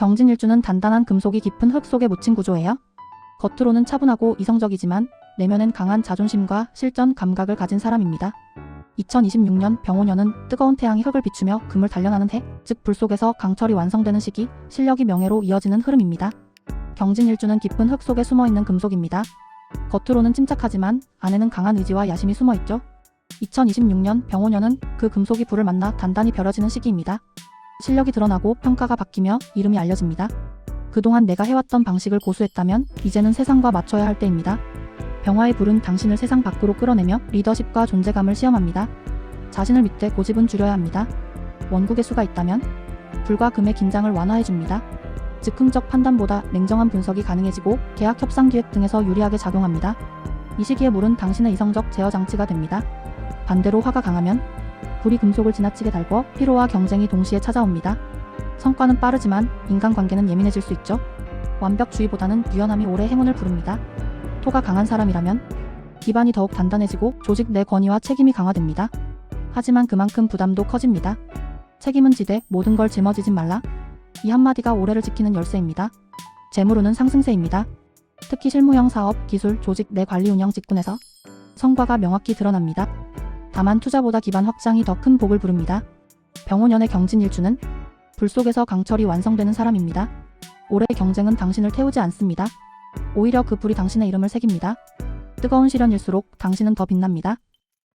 경진일주는 단단한 금속이 깊은 흙 속에 묻힌 구조예요. 겉으로는 차분하고 이성적이지만 내면엔 강한 자존심과 실전 감각을 가진 사람입니다. 2026년 병오년은 뜨거운 태양이 흙을 비추며 금을 단련하는 해, 즉 불 속에서 강철이 완성되는 시기, 실력이 명예로 이어지는 흐름입니다. 경진일주는 깊은 흙 속에 숨어있는 금속입니다. 겉으로는 침착하지만 안에는 강한 의지와 야심이 숨어있죠. 2026년 병오년은 그 금속이 불을 만나 단단히 벼려지는 시기입니다. 실력이 드러나고 평가가 바뀌며 이름이 알려집니다. 그동안 내가 해왔던 방식을 고수했다면 이제는 세상과 맞춰야 할 때입니다. 병화의 불은 당신을 세상 밖으로 끌어내며 리더십과 존재감을 시험합니다. 자신을 믿되 고집은 줄여야 합니다. 원국의 수가 있다면 불과 금의 긴장을 완화해줍니다. 즉흥적 판단보다 냉정한 분석이 가능해지고 계약 협상 기획 등에서 유리하게 작용합니다. 이 시기에 물은 당신의 이성적 제어 장치가 됩니다. 반대로 화가 강하면 불이 금속을 지나치게 달궈 피로와 경쟁이 동시에 찾아옵니다. 성과는 빠르지만 인간관계는 예민해질 수 있죠. 완벽주의보다는 유연함이 오래 행운을 부릅니다. 토가 강한 사람이라면 기반이 더욱 단단해지고 조직 내 권위와 책임이 강화됩니다. 하지만 그만큼 부담도 커집니다. 책임은 지되 모든 걸 짊어지진 말라. 이 한마디가 오래를 지키는 열쇠입니다. 재물운은 상승세입니다. 특히 실무형 사업, 기술, 조직 내 관리 운영 직군에서 성과가 명확히 드러납니다. 다만 투자보다 기반 확장이 더 큰 복을 부릅니다. 병오년의 경진일주는 불 속에서 강철이 완성되는 사람입니다. 올해의 경쟁은 당신을 태우지 않습니다. 오히려 그 불이 당신의 이름을 새깁니다. 뜨거운 시련일수록 당신은 더 빛납니다.